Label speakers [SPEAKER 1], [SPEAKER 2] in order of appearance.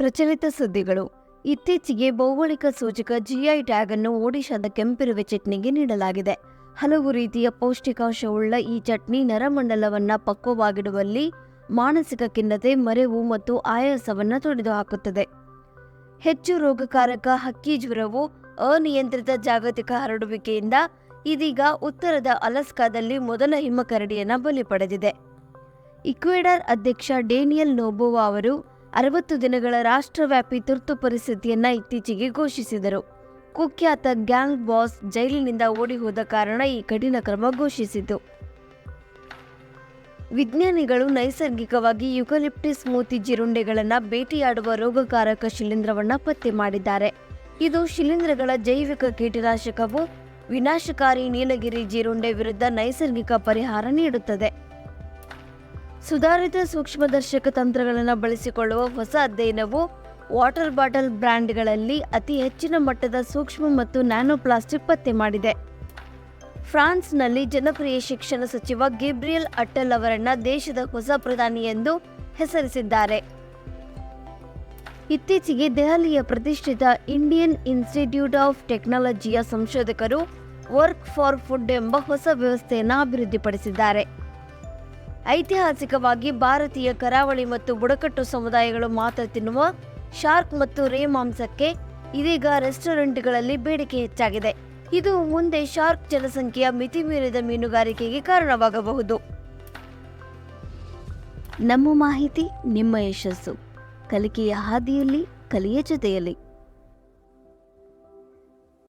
[SPEAKER 1] ಪ್ರಚಲಿತ ಸುದ್ದಿಗಳು. ಇತ್ತೀಚೆಗೆ ಭೌಗೋಳಿಕ ಸೂಚಕ ಜಿಐ ಟ್ಯಾಗ್ ಅನ್ನು ಒಡಿಶಾದ ಕೆಂಪಿರುವೆ ಚಟ್ನಿಗೆ ನೀಡಲಾಗಿದೆ. ಹಲವು ರೀತಿಯ ಪೌಷ್ಟಿಕಾಂಶವುಳ್ಳ ಈ ಚಟ್ನಿ ನರಮಂಡಲವನ್ನ ಪಕ್ವವಾಗಿಡುವಲ್ಲಿ ಮಾನಸಿಕ ಖಿನ್ನತೆ, ಮರೆವು ಮತ್ತು ಆಯಾಸವನ್ನ ತೊಡೆದುಹಾಕುತ್ತದೆ. ಹೆಚ್ಚು ರೋಗಕಾರಕ ಹಕ್ಕಿ ಜ್ವರವು ಅನಿಯಂತ್ರಿತ ಜಾಗತಿಕ ಹರಡುವಿಕೆಯಿಂದ ಇದೀಗ ಉತ್ತರದ ಅಲಸ್ಕಾದಲ್ಲಿ ಮೊದಲ ಹಿಮಕರಡಿಯನ್ನು ಬಲಿ ಪಡೆದಿದೆ. ಇಕ್ವೆಡಾರ್ ಅಧ್ಯಕ್ಷ ಡೇನಿಯಲ್ ನೋಬೋವಾ ಅವರು ಅರವತ್ತು ದಿನಗಳ ರಾಷ್ಟ್ರವ್ಯಾಪಿ ತುರ್ತು ಪರಿಸ್ಥಿತಿಯನ್ನ ಇತ್ತೀಚೆಗೆ ಘೋಷಿಸಿದರು. ಕುಖ್ಯಾತ ಗ್ಯಾಂಗ್ ಬಾಸ್ ಜೈಲಿನಿಂದ ಓಡಿ ಹೋದ ಕಾರಣ ಈ ಕಠಿಣ ಕ್ರಮ ಘೋಷಿಸಿತು. ವಿಜ್ಞಾನಿಗಳು ನೈಸರ್ಗಿಕವಾಗಿ ಯುಕಲಿಪ್ಟಿಸ್ ಮೂತಿ ಜಿರುಂಡೆಗಳನ್ನು ಭೇಟಿಯಾಡುವ ರೋಗಕಾರಕ ಶಿಲೀಂಧ್ರವನ್ನು ಪತ್ತೆ ಮಾಡಿದ್ದಾರೆ. ಇದು ಶಿಲೀಂಧ್ರಗಳ ಜೈವಿಕ ಕೀಟನಾಶಕವು ವಿನಾಶಕಾರಿ ನೀಲಗಿರಿ ಜೀರುಂಡೆ ವಿರುದ್ಧ ನೈಸರ್ಗಿಕ ಪರಿಹಾರ ನೀಡುತ್ತದೆ. ಸುಧಾರಿತ ಸೂಕ್ಷ್ಮದರ್ಶಕ ತಂತ್ರಗಳನ್ನು ಬಳಸಿಕೊಳ್ಳುವ ಹೊಸ ಅಧ್ಯಯನವು ವಾಟರ್ ಬಾಟಲ್ ಬ್ರ್ಯಾಂಡ್ಗಳಲ್ಲಿ ಅತಿ ಹೆಚ್ಚಿನ ಮಟ್ಟದ ಸೂಕ್ಷ್ಮ ಮತ್ತು ನ್ಯಾನೋ ಪ್ಲಾಸ್ಟಿಕ್ ಪತ್ತೆ ಮಾಡಿದೆ. ಫ್ರಾನ್ಸ್ನಲ್ಲಿ ಜನಪ್ರಿಯ ಶಿಕ್ಷಣ ಸಚಿವ ಗೇಬ್ರಿಯಲ್ ಅಟ್ಟಲ್ ಅವರನ್ನು ದೇಶದ ಹೊಸ ಪ್ರಧಾನಿ ಎಂದು ಹೆಸರಿಸಿದ್ದಾರೆ. ಇತ್ತೀಚೆಗೆ ದೆಹಲಿಯ ಪ್ರತಿಷ್ಠಿತ ಇಂಡಿಯನ್ ಇನ್ಸ್ಟಿಟ್ಯೂಟ್ ಆಫ್ ಟೆಕ್ನಾಲಜಿಯ ಸಂಶೋಧಕರು ವರ್ಕ್ ಫಾರ್ ಫುಡ್ ಎಂಬ ಹೊಸ ವ್ಯವಸ್ಥೆಯನ್ನು ಅಭಿವೃದ್ಧಿಪಡಿಸಿದ್ದಾರೆ. ಐತಿಹಾಸಿಕವಾಗಿ ಭಾರತೀಯ ಕರಾವಳಿ ಮತ್ತು ಬುಡಕಟ್ಟು ಸಮುದಾಯಗಳು ಮಾತ್ರ ತಿನ್ನುವ ಶಾರ್ಕ್ ಮತ್ತು ರೇ ಮಾಂಸಕ್ಕೆ ಇದೀಗ ರೆಸ್ಟೋರೆಂಟ್ಗಳಲ್ಲಿ ಬೇಡಿಕೆ ಹೆಚ್ಚಾಗಿದೆ. ಇದು ಮುಂದೆ ಶಾರ್ಕ್ ಜನಸಂಖ್ಯೆಯ ಮಿತಿಮೀರಿದ ಮೀನುಗಾರಿಕೆಗೆ ಕಾರಣವಾಗಬಹುದು. ನಮ್ಮ ಮಾಹಿತಿ, ನಿಮ್ಮ ಯಶಸ್ಸು. ಕಲಿಕೆಯ ಹಾದಿಯಲ್ಲಿ, ಕಲಿಯ ಜೊತೆಯಲ್ಲಿ.